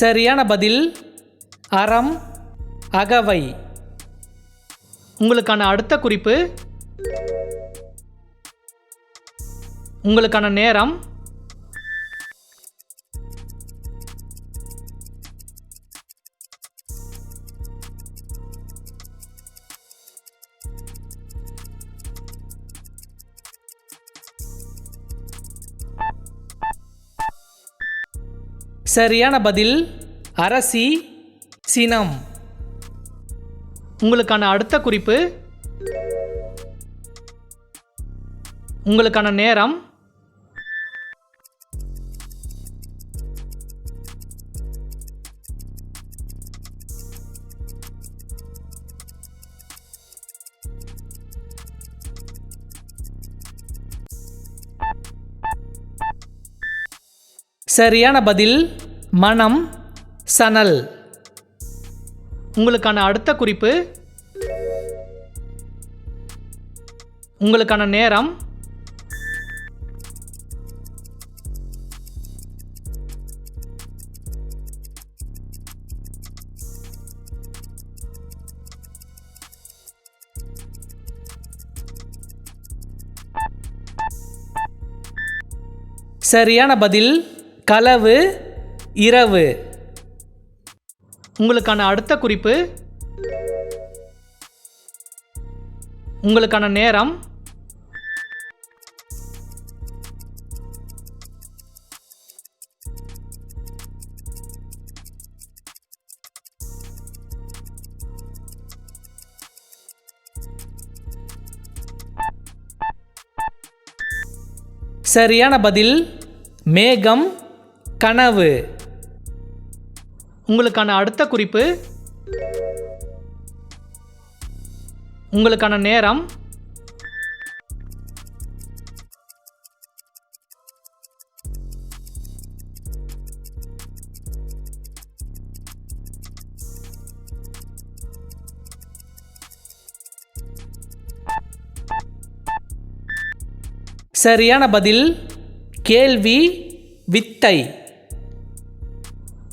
சரியான பதில் அறம் அகவை. உங்களுக்கான அடுத்த குறிப்பு உங்களுக்கான நேரம் சரியான பதில் அரசி சினம். உங்களுக்கான அடுத்த குறிப்பு உங்களுக்கான நேரம் சரியான பதில் மனம் சணல் உங்களுக்கான அடுத்த குறிப்பு உங்களுக்கான நேரம் சரியான பதில் களவு இரவு. உங்களுக்கான அடுத்த குறிப்பு. உங்களுக்கான நேரம். சரியான பதில் மேகம் கனவு. உங்களுக்கான அடுத்த குறிப்பு உங்களுக்கான நேரம் சரியான பதில் கேள்வி வித்தை.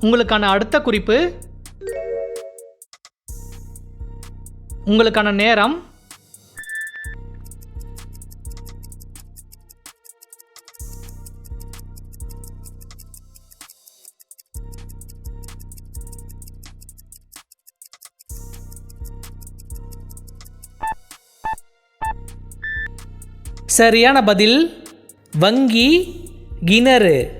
உங்களுக்கான அடுத்த குறிப்பு. உங்களுக்கான நேரம். சரியான பதில் வங்கி கிணறு.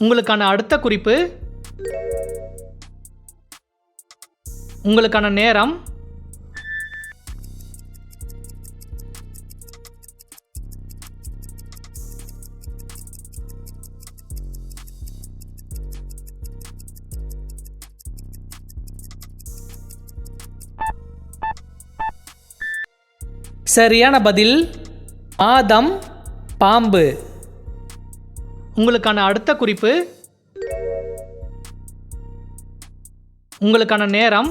உங்களுக்கான அடுத்த குறிப்பு உங்களுக்கான நேரம் சரியான பதில் ஆதம் பாம்பு. உங்களுக்கான அடுத்த குறிப்பு உங்களுக்கான நேரம்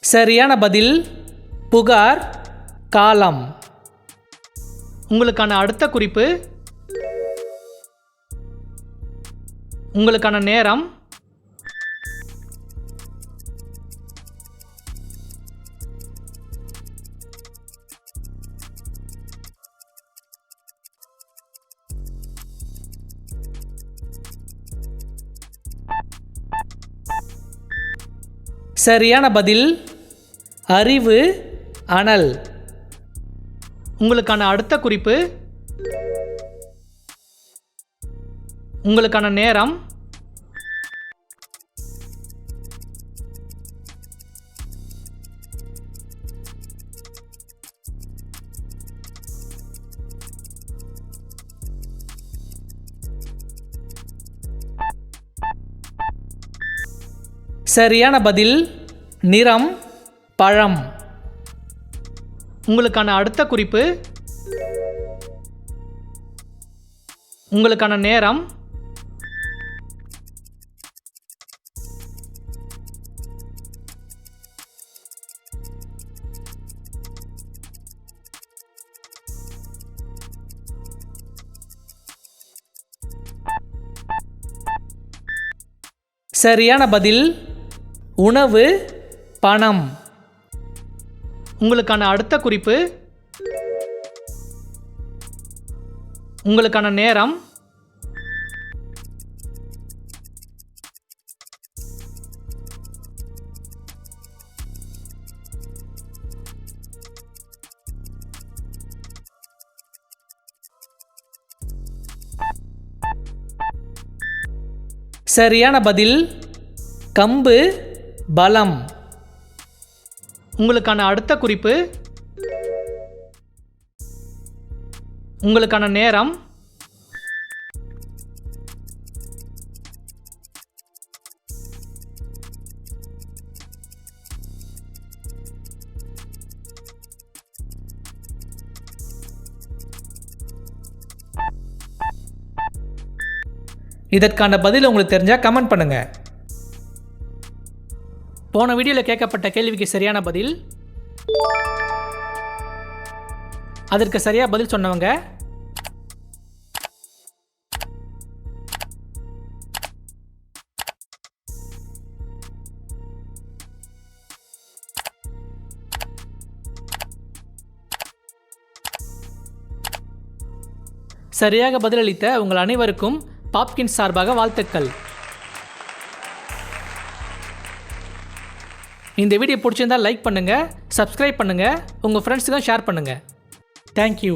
சரியான பதில் புகார் காலம். உங்களுக்கான அடுத்த குறிப்பு உங்களுக்கான நேரம் சரியான பதில் அறிவு அனல். உங்களுக்கான அடுத்த குறிப்பு உங்களுக்கான நேரம் சரியான பதில் நிறம் பழம். உங்களுக்கான அடுத்த குறிப்பு. உங்களுக்கான நேரம். சரியான பதில் உணவு பணம். உங்களுக்கான அடுத்த குறிப்பு. உங்களுக்கான நேரம். சரியான பதில். கம்பு பலம் உங்களுக்கான அடுத்த குறிப்பு. உங்களுக்கான நேரம். இதற்கான பதில் உங்களுக்கு தெரிஞ்சால் கமெண்ட் பண்ணுங்கள் போன வீடியோவில் கேட்கப்பட்ட கேள்விக்கு சரியான பதில்? அதற்கு சரியாக பதில் சொன்னவங்க சரியாக பதிலளித்த உங்கள் அனைவருக்கும் பாப்கின் சார்பாக வாழ்த்துக்கள். இந்த வீடியோ பிடிச்சிருந்தால் லைக் பண்ணுங்கள் சப்ஸ்கிரைப் பண்ணுங்கள் உங்கள் ஃப்ரெண்ட்ஸுக்கும் ஷேர் பண்ணுங்கள் தேங்க்யூ